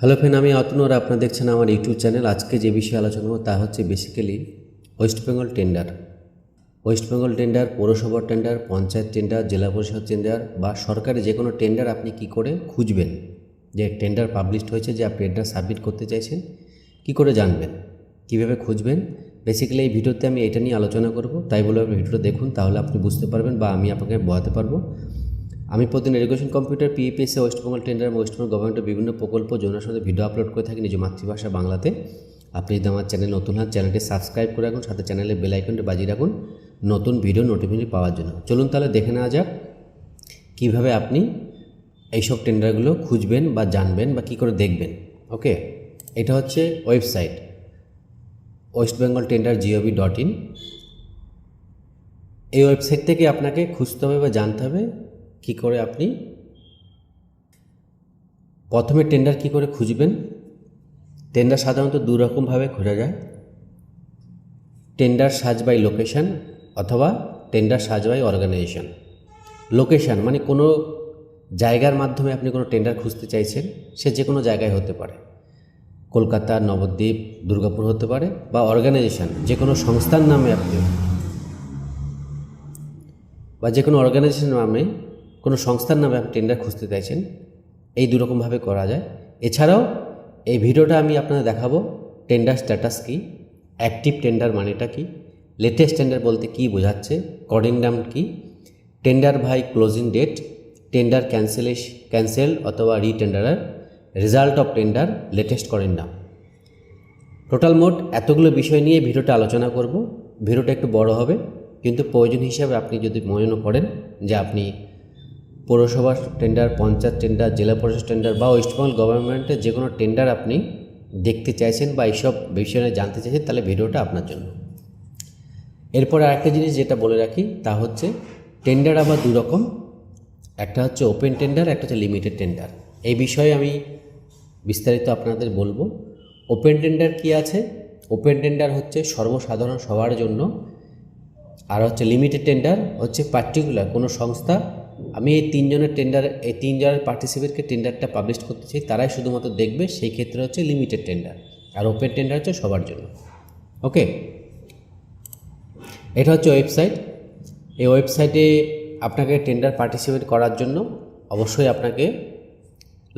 Hello friend আমি অতনু আর আপনারা দেখছেন আমার ইউটিউব চ্যানেল। আজকে যে বিষয়ে আলোচনা করব তা হচ্ছে basically West Bengal tender West Bengal tender পৌরসভার টেন্ডার পঞ্চায়েত টেন্ডার জেলা পরিষদ টেন্ডার বা সরকারি যে কোনো টেন্ডার আপনি কি করে খুঁজবেন? যে টেন্ডার পাবলিশড হয়েছে, যে আপনি টেন্ডার সাবমিট করতে চাইছেন, কি করে জানবেন? কীভাবে খুঁজবেন? বেসিক্যালি এই ভিডিওতে আমি এটা নিয়ে আলোচনা করব। তাই বলে আপনি ভিডিওটা দেখুন, তাহলে আপনি বুঝতে পারবেন বা আমি আপনাকে বোঝাতে পারব। আমি প্রতিদিন এডুকেশন কম্পিউটার পিএপিএসএ ওয়েস্ট বেঙ্গল টেন্ডার এবং ওয়েস্ট বেঙ্গল গভর্নমেন্টের বিভিন্ন প্রকল্প যৌনার সাথে ভিডিও আপলোড করে থাকি নিজ মাতৃভাষা বাংলাতে। আপনি যদি আমার চ্যানেল নতুন হন চ্যানেলটি সাবস্ক্রাইব করে রাখুন, সাথে চ্যানেলে বেল আইকনটি বাজিয়ে রাখুন নতুন ভিডিও নোটিফিকেশন পাওয়ার জন্য। চলুন তাহলে দেখে নেওয়া যাক কীভাবে আপনি এইসব টেন্ডারগুলো খুঁজবেন বা জানবেন বা কী করে দেখবেন। ওকে এটা হচ্ছে website West Bengal tender gov dot in এই ওয়েবসাইট থেকে আপনাকে খুঁজতে হবে বা জানতে হবে কী করে আপনি? প্রথমে টেন্ডার কী করে খুঁজবেন? টেন্ডার সাধারণত দু রকমভাবে খোঁজা যায়। টেন্ডার সার্চ বাই লোকেশন অথবা tender search by organisation location মানে কোনো জায়গার মাধ্যমে আপনি কোনো টেন্ডার খুঁজতে চাইছেন, সে যে কোনো জায়গায় হতে পারে। কলকাতা, নবদ্বীপ, দুর্গাপুর হতে পারে বা অর্গানাইজেশন যে কোনো সংস্থার নামে আপনি। বা যে কোনো অর্গানাইজেশনের নামে কোনো সংস্থার নামে আপনি টেন্ডার খুঁজতে চাইছেন, এই দুরকমভাবে করা যায়। এছাড়াও এই ভিডিওটা আমি আপনাদের দেখাবো টেন্ডার স্ট্যাটাস কী অ্যাক্টিভ টেন্ডার মানেটা কি লেটেস্ট টেন্ডার বলতে কি বোঝাচ্ছে কডিংডাম কি টেন্ডার ভাই closing date tender cancellation cancel অথবা রিটেন্ডারের result of tender latest corrigendum total মোট এতগুলো বিষয় নিয়ে ভিডিওটা আলোচনা করব, ভিডিওটা একটু বড় হবে, কিন্তু প্রয়োজন হিসাবে আপনি যদি মনে করেন যে আপনি পৌরসভার টেন্ডার পঞ্চায়েত টেন্ডার জেলা পরিষদ টেন্ডার বা ওয়েস্টবেঙ্গল গভর্নমেন্টের যে কোনো টেন্ডার আপনি দেখতে চাইছেন বা এইসব বিষয় জানতে চাইছেন, তাহলে ভিডিওটা আপনার জন্য। এরপর আরেকটা জিনিস যেটা বলে রাখি, তা হচ্ছে টেন্ডার আবার দু রকম। একটা হচ্ছে ওপেন টেন্ডার একটা হচ্ছে লিমিটেড টেন্ডার এই বিষয়ে আমি বিস্তারিত আপনাদের বলব। ওপেন টেন্ডার কি আছে? ওপেন টেন্ডার হচ্ছে সর্বসাধারণ সবার জন্য। আর হচ্ছে লিমিটেড টেন্ডার হচ্ছে পার্টিকুলার কোনো সংস্থা আমি এই তিনজনের টেন্ডার এই তিনজনের পার্টিসিপেটকে টেন্ডারটা পাবলিশ করতে চাই, তারাই শুধুমাত্র দেখবে সেই ক্ষেত্রে হচ্ছে লিমিটেড টেন্ডার আর ওপেন টেন্ডার হচ্ছে সবার জন্য। ওকে এটা হচ্ছে ওয়েবসাইট এই ওয়েবসাইটে আপনাকে টেন্ডার পার্টিসিপেট করার জন্য অবশ্যই আপনাকে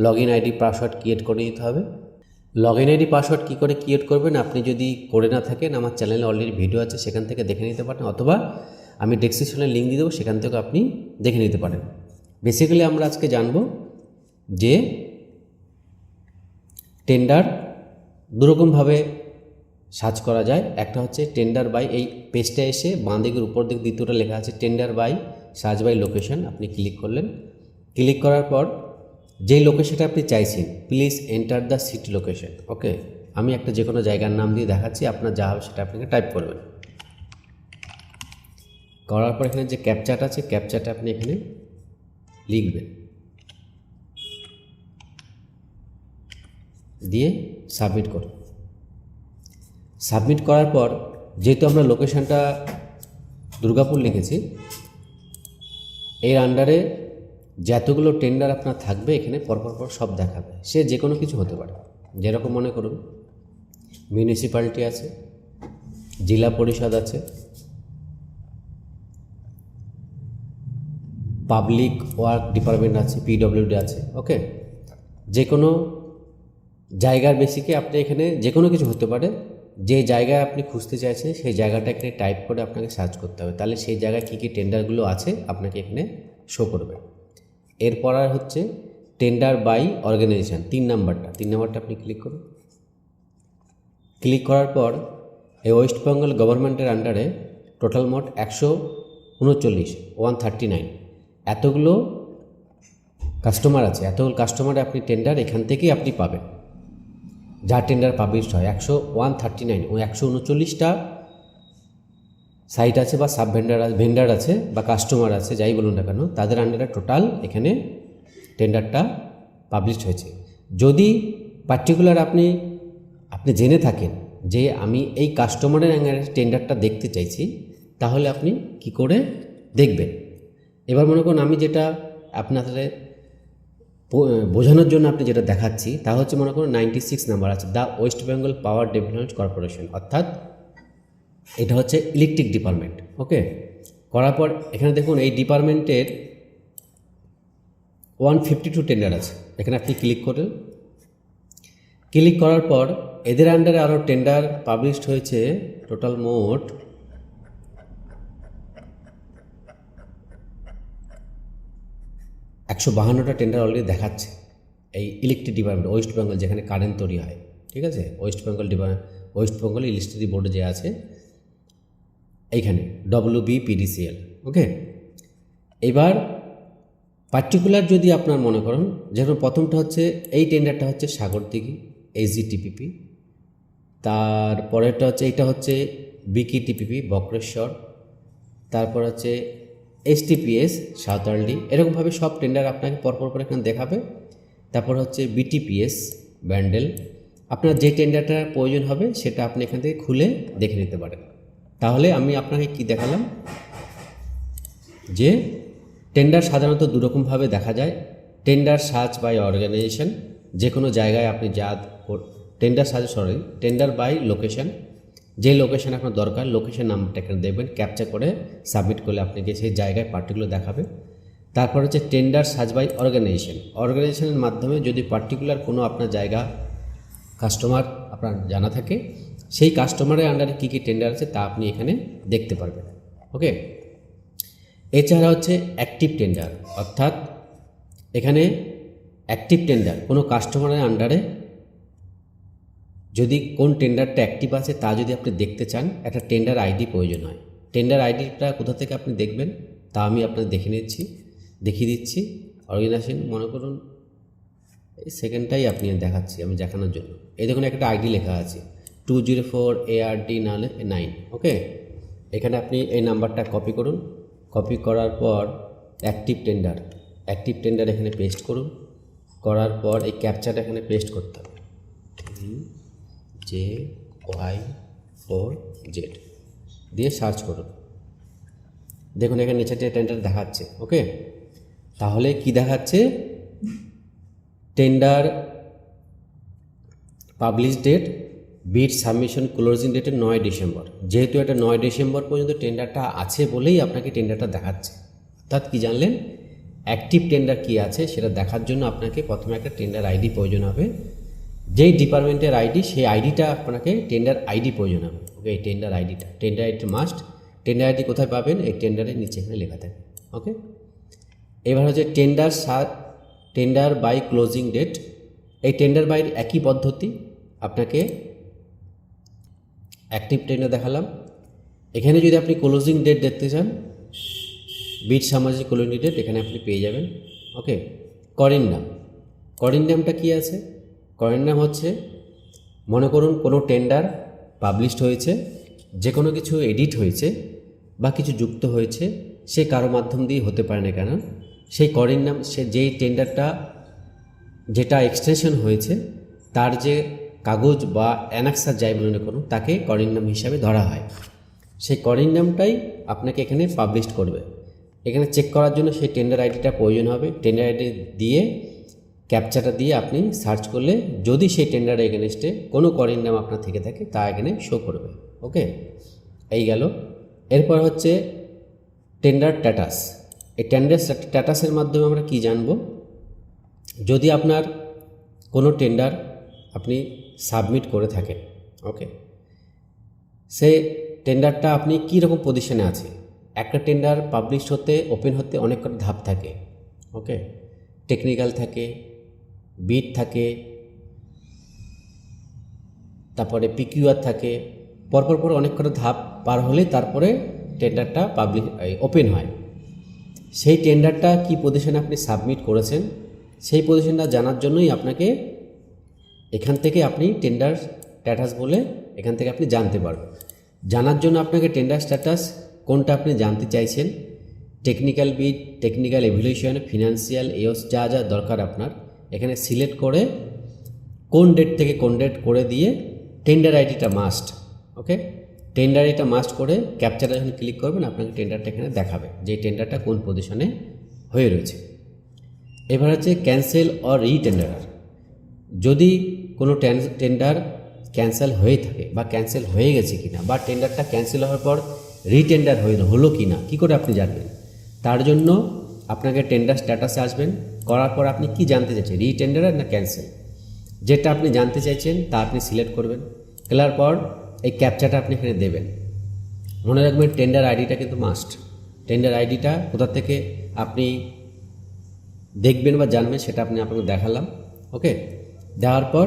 log in ID password create করে নিতে হবে। লগ ইন আইডি পাসওয়ার্ড কী করে ক্রিয়েট করবেন, আপনি যদি করে না থাকেন, আমার চ্যানেলে অলরেডি ভিডিও আছে, সেখান থেকে দেখে নিতে পারেন, অথবা আমি ডেসক্রিপশনে লিঙ্ক দিয়ে দেবো, সেখান থেকে আপনি দেখে নিতে পারেন। বেসিক্যালি আমরা আজকে জানব যে টেন্ডার দুরকমভাবে সার্চ করা যায়। একটা হচ্ছে টেন্ডার বাই এই পেজটা এসে বাঁ দিকের উপর দিক দ্বিতীয়টা লেখা আছে tender by search by location আপনি ক্লিক করলেন। ক্লিক করার পর যেই লোকেশনটা আপনি চাইছেন please enter the city location okay আমি একটা যে কোনো জায়গার নাম দিয়ে দেখাচ্ছি, আপনার যা হবে সেটা আপনাকে টাইপ করবেন। করার পর এখানে যে ক্যাপচাটা আছে ক্যাপচাটা আপনি এখানে লিখবেন। দিয়ে সাবমিট করুন। সাবমিট করার পর যেহেতু আমরা লোকেশনটা দুর্গাপুর লিখেছি, এর আন্ডারে যতগুলো টেন্ডার আপনার থাকবে এখানে পরপর পর সব দেখাবে। সে যে কোনো কিছু হতে পারে। যেরকম মনে করুন মিউনিসিপ্যালিটি আছে, জেলা পরিষদ আছে পাবলিক ওয়ার্ক ডিপার্টমেন্ট আছে পিডব্লিউডি আছে ওকে যে কোনো জায়গার বেসিকে আপনি এখানে যে কোনো কিছু হতে পারে, যে জায়গায় আপনি খুঁজতে চাইছেন, সেই জায়গাটা এখানে টাইপ করে আপনাকে সার্চ করতে হবে। তাহলে সেই জায়গায় কী কী টেন্ডারগুলো আছে, আপনাকে এখানে শো করবে। এরপর আর হচ্ছে টেন্ডার বাই অর্গানাইজেশন তিন নাম্বারটা। তিন নাম্বারটা আপনি ক্লিক করুন। ক্লিক করার পর এই ওয়েস্ট বেঙ্গল গভর্নমেন্টের আন্ডারে টোটাল মোট একশো উনচল্লিশ ওয়ান থার্টি নাইন এতগুলো কাস্টমার আছে, এতগুলো কাস্টমারে আপনি টেন্ডার এখান থেকেই আপনি পাবেন। যা টেন্ডার পাবলিশড হয়, একশো ওয়ান থার্টি নাইন ও একশো উনচল্লিশটা সাইট আছে বা সাব ভেন্ডার ভেন্ডার আছে বা কাস্টমার আছে, যাই বলুন না কেন, তাদের আন্ডারে টোটাল এখানে টেন্ডারটা পাবলিশড হয়েছে। যদি পার্টিকুলার আপনি আপনি জেনে থাকেন যে আমি এই কাস্টমারের অ্যাঙ্গারে টেন্ডারটা দেখতে চাইছি, তাহলে আপনি কি করে দেখবেন? এবার মনে করুন আমি যেটা আপনাদের বোঝানোর জন্য আপনি যেটা দেখাচ্ছি, তা হচ্ছে মনে করুন নাইনটি সিক্স নাম্বার আছে the West Bengal power development corporation অর্থাৎ এটা হচ্ছে ইলেকট্রিক ডিপার্টমেন্ট ওকে করার পর এখানে দেখুন এই ডিপার্টমেন্টের ওয়ান ফিফটি টু টেন্ডার আছে, এখানে আপনি ক্লিক করুন। ক্লিক করার পর এদের আন্ডারে আরও টেন্ডার পাবলিশড হয়েছে টোটাল মোট একশো বাহান্নটা টেন্ডার অলরেডি দেখাচ্ছে। এই ইলেকট্রিক ডিপার্টমেন্ট ওয়েস্ট বেঙ্গল যেখানে কারেন্ট তৈরি হয়, ঠিক আছে? West Bengal department West Bengal electricity board যে আছে, এইখানে ডব্লিউ বি পিডিসিএল ওকে এবার পার্টিকুলার যদি আপনার মনে করেন যেমন প্রথমটা হচ্ছে, এই টেন্ডারটা হচ্ছে সাগরদিঘি এইচজিটিপিপি তার পরেরটা হচ্ছে, এইটা হচ্ছে বিকি টিপিপি বক্রেশ্বর, তারপর হচ্ছে এসটিপিএস সাঁওতালডি এরকমভাবে সব টেন্ডার আপনাকে পরপর করে এখানে দেখাবে। তারপর হচ্ছে বিটিপিএস ব্যান্ডেল। আপনার যে টেন্ডারটার প্রয়োজন হবে, সেটা আপনি এখান থেকে খুলে দেখে নিতে পারেন। তাহলে আমি আপনাকে কি দেখালাম? যে টেন্ডার সাধারণত দুরকমভাবে দেখা যায়। টেন্ডার সার্চ বাই অর্গানাইজেশন যে কোনো জায়গায় আপনি যা tender search sorry tender by location যে লোকেশন আপনার দরকার লোকেশন নাম্বারটা এখানে দেখবেন। ক্যাপচার করে সাবমিট করলে আপনাকে সেই জায়গায় পার্টিকুলার দেখাবে তারপর হচ্ছে টেন্ডার সার্চ বাই অর্গানাইজেশন অর্গানাইজেশনের মাধ্যমে যদি পার্টিকুলার কোনো আপনার জায়গা কাস্টমার আপনার জানা থাকে, সেই কাস্টমারের আন্ডারে কী কী টেন্ডার আছে তা আপনি এখানে দেখতে পারবেন। ওকে এছাড়া হচ্ছে অ্যাক্টিভ টেন্ডার অর্থাৎ এখানে অ্যাক্টিভ টেন্ডার কোনো কাস্টমারের আন্ডারে যদি কোন টেন্ডারটা অ্যাক্টিভ আছে তা যদি আপনি দেখতে চান, একটা টেন্ডার আইডি প্রয়োজন হয়। টেন্ডার আইডিটা কোথা থেকে আপনি দেখবেন, তা আমি আপনাদের দেখে নিচ্ছি, দেখিয়ে দিচ্ছি। অর্গানাইজেশন মনে করুন, এই সেকেন্ডটাই আপনি দেখাচ্ছি আমি দেখানোর জন্য। এই দেখুন, একটা আইডি লেখা আছে two zero four A R D নাহলে নাইন ওকে এখানে আপনি এই নাম্বারটা কপি করুন। কপি করার পর অ্যাক্টিভ টেন্ডার অ্যাক্টিভ টেন্ডার এখানে পেস্ট করুন। করার পর এই ক্যাপচারটা এখানে পেস্ট করতে হবে। J, Y, four, Z. দিয়ে সার্চ করুন। দেখুন, এখানে নিচে টেন্ডার দেখাচ্ছে, ওকে? তাহলে কি দেখাচ্ছে? Tender publish date bid submission closing ডেটের নয় ডিসেম্বর। যেহেতু এটা নয় ডিসেম্বর পর্যন্ত টেন্ডারটা আছে বলেই আপনাকে টেন্ডারটা দেখাচ্ছে। অর্থাৎ কি জানলেন? অ্যাক্টিভ টেন্ডার কি আছে সেটা দেখার জন্য আপনাকে প্রথমে একটা টেন্ডার আইডি প্রয়োজন হবে। যেই ডিপার্টমেন্টের আইডি সেই আইডিটা আপনাকে টেন্ডার আইডি প্রয়োজন হবে। ওকে এই টেন্ডার আইডিটা tender ID must tender ID কোথায় পাবেন? এই টেন্ডারের নিচে এখানে লেখা থাকে। ওকে এবার হচ্ছে tender search tender by closing date এই টেন্ডার বাইর একই পদ্ধতি আপনাকে অ্যাক্টিভ টেন্ডার দেখালাম। এখানে যদি আপনি ক্লোজিং ডেট দেখতে চান, বিট সামাজিক ক্লোজিং ডেট এখানে আপনি পেয়ে যাবেন। ওকে করেন নাম করেন নামটা কী আছে? করেন নাম হচ্ছে, মনে করুন কোনো টেন্ডার পাবলিশড হয়েছে যে কোনো কিছু এডিট হয়েছে বা কিছু যুক্ত হয়েছে, সে কারও মাধ্যম দিয়ে হতে পারে না কেন? সেই করেন নাম, সে যেই টেন্ডারটা, যেটা এক্সটেনশন হয়েছে, তার যে কাগজ বা অ্যানাক্সার যাই বলুন না কোনো, তাকে করেন নাম হিসাবে ধরা হয়। সেই করেন নামটাই আপনাকে এখানে পাবলিশ করবে। এখানে চেক করার জন্য সেই টেন্ডার আইডিটা প্রয়োজন হবে। টেন্ডার আইডি দিয়ে ক্যাপচাটা দিয়ে আপনি সার্চ করলে যদি সেই টেন্ডার এগেনস্টে কোনো করেন নাম আপনার থেকে থাকে, তা এখানে শো করবে ওকে এই গেল। এরপর হচ্ছে টেন্ডার স্ট্যাটাস। এই টেন্ডার স্ট্যাটাসের মাধ্যমে আমরা কি জানব? যদি আপনার কোনো টেন্ডার আপনি সাবমিট করে থাকেন ওকে সে টেন্ডারটা আপনি কী রকম পজিশনে আছে? একটা টেন্ডার পাবলিশ হতে, ওপেন হতে অনেক ধাপ থাকে ওকে টেকনিক্যাল থাকে বিট থাকে, তারপরে পিকিউআর থাকে, পরপর পর অনেক কটা ধাপ পার হলে তারপরে টেন্ডারটা পাবলিশ ওপেন হয়। সেই টেন্ডারটা কি পজিশনে আপনি সাবমিট করেছেন, সেই পজিশনটা জানার জন্যই আপনাকে এখান থেকে আপনি টেন্ডার স্ট্যাটাস বলে এখান থেকে আপনি জানতে পারবেন। জানার জন্য আপনাকে টেন্ডার স্ট্যাটাস কোনটা আপনি জানতে চাইছেন technical bid technical evaluation financial এওস যা যা দরকার আপনার এখানে সিলেক্ট করে কোন ডেট থেকে কোন ডেট করে দিয়ে টেন্ডার আইডিটা মাস্ট ওকে টেন্ডার আইডিটা মাস্ট করে ক্যাপচারে যখন ক্লিক করবেন, আপনাকে টেন্ডারটা এখানে দেখাবে যে টেন্ডারটা কোন পজিশনে হয়ে রয়েছে। এবার হচ্ছে ক্যান্সেল অর রিটেন্ডার যদি কোনো টেন্ডার ক্যান্সেল হয়ে থাকে বা ক্যান্সেল হয়ে গেছে কিনা বা টেন্ডারটা ক্যান্সেল হওয়ার পর রিটেন্ডার হয়ে হলো কি না কী করে আপনি জানবেন? তার জন্য আপনাকে টেন্ডার স্ট্যাটাসে আসবেন, করার পর আপনি কি জানতে চাইছেন রিটেন্ডার না ক্যান্সেল যেটা আপনি জানতে চাইছেন, তা আপনি সিলেক্ট করবেন, খেলার পর এই ক্যাপচাটা আপনি এখানে দেবেন। মনে রাখবেন টেন্ডার আইডিটা কিন্তু মাস্ট টেন্ডার আইডিটা কোথা থেকে আপনি দেখবেন বা জানবেন, সেটা আপনি আপনাকে দেখালাম ওকে দেওয়ার পর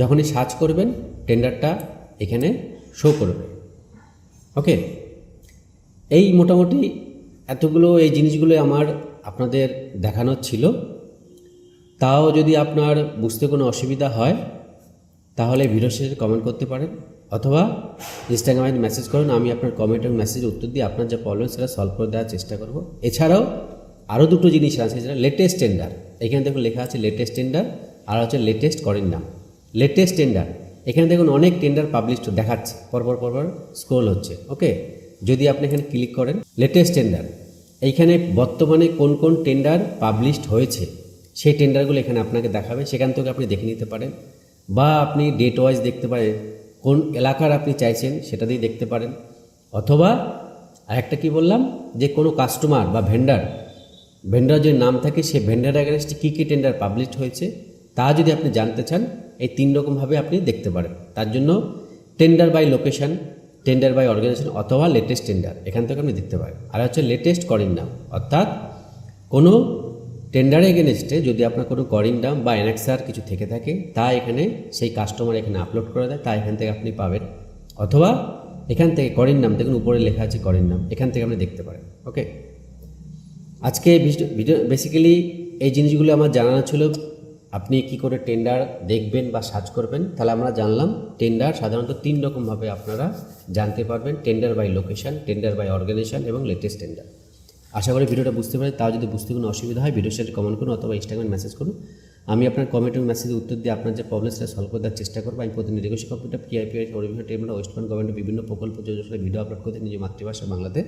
যখনই সার্চ করবেন টেন্ডারটা এখানে শো করবে ওকে এই মোটামুটি এতগুলো এই জিনিসগুলো আমার আপনাদের দেখানোর ছিল। তাও যদি আপনার বুঝতে কোনো অসুবিধা হয়, তাহলে ভিডিও শেষে কমেন্ট করতে পারেন। অথবা ইনস্টাগ্রামে মেসেজ করুন, আমি আপনার কমেন্ট এবং মেসেজের উত্তর দিয়ে আপনার যা প্রবলেম সেটা সলভ করে দেওয়ার চেষ্টা করব। এছাড়াও আরও দুটো জিনিস আছে যেটা লেটেস্ট টেন্ডার এখানে দেখুন লেখা আছে লেটেস্ট টেন্ডার আর হচ্ছে লেটেস্ট করেন নাম লেটেস্ট টেন্ডার এখানে দেখুন অনেক টেন্ডার পাবলিশ দেখাচ্ছে, পরপর পরপর স্ক্রোল হচ্ছে ওকে যদি আপনি এখানে ক্লিক করেন লেটেস্ট টেন্ডার এইখানে বর্তমানে কোন কোন টেন্ডার পাবলিশড হয়েছে, সেই টেন্ডারগুলো এখানে আপনাকে দেখাবে, সেখান থেকে আপনি দেখে নিতে পারেন। বা আপনি ডেট ওয়াইজ দেখতে পারেন, কোন এলাকার আপনি চাইছেন সেটা দিয়ে দেখতে পারেন। অথবা আরেকটা কি বললাম, যে কোনো কাস্টমার বা ভেন্ডার ভেন্ডার যে নাম থাকে, সেই ভেন্ডার অ্যাগেনস্টে কী কী টেন্ডার পাবলিশড হয়েছে, তা যদি আপনি জানতে চান, এই তিন রকমভাবে আপনি দেখতে পারেন। তার জন্য tender by location tender by organisation অথবা লেটেস্ট টেন্ডার এখান থেকে আপনি দেখতে পারেন। আর হচ্ছে লেটেস্ট করিং নাম, অর্থাৎ কোনো টেন্ডার এগেনস্টে যদি আপনার কোনো করিং নাম বা অ্যানেক্সার কিছু থেকে থাকে, তা এখানে সেই কাস্টমার এখানে আপলোড করে দেয়, তা এখান থেকে আপনি পাবেন। অথবা এখান থেকে করিং নাম দেখুন, উপরে লেখা আছে করিং নাম, এখান থেকে আপনি দেখতে পারেন ওকে আজকে ভিডিও বেসিক্যালি এই জিনিসগুলো আমার জানানো ছিল আপনি কি করে টেন্ডার দেখবেন বা সার্চ করবেন, তাহলে আমরা জানলাম টেন্ডার সাধারণত তিন রকমভাবে আপনারা জানতে পারবেন tender by location tender by organisation এবং লেটেস্ট টেন্ডার আশা করি ভিডিওটা বুঝতে পারেন তাও যদি বুঝতে কোনো অসুবিধা হয় ভিডিওর সাথে কমেন্ট করুন অথবা ইনস্টাগ্রামে মেসেজ করুন। আমি আপনার কমেন্ট এবং মেসেজের উত্তর দিয়ে আপনার যে প্রবলেম সেটা সলভ করে দেওয়ার চেষ্টা করব, আমি প্রতিদিন রেগুলেশন কম্পিউটার পিআইপিআই অরিভিশন টেবিল ওয়েস্ট বেঙ্গল গভর্নমেন্টের বিভিন্ন প্রকল্প যোজনা ভিডিও আপলোড করতে নিজের মাতৃভাষা বাংলাতে।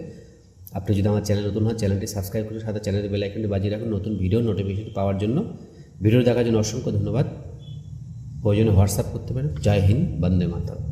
আপনি যদি আমার চ্যানেল নতুন হয় চ্যানেলটি সাবস্ক্রাইব করে সাথে চ্যানেলের বেল আইকনটি বাজিয়ে রাখুন, নতুন ভিডিও নোটিফিকেশন পাওয়ার জন্য। ভিডিও দেখার জন্য অসংখ্য ধন্যবাদ। প্রয়োজনে হোয়াটসঅ্যাপ করতে পারেন। জয় হিন্দ বন্দে মাতরম।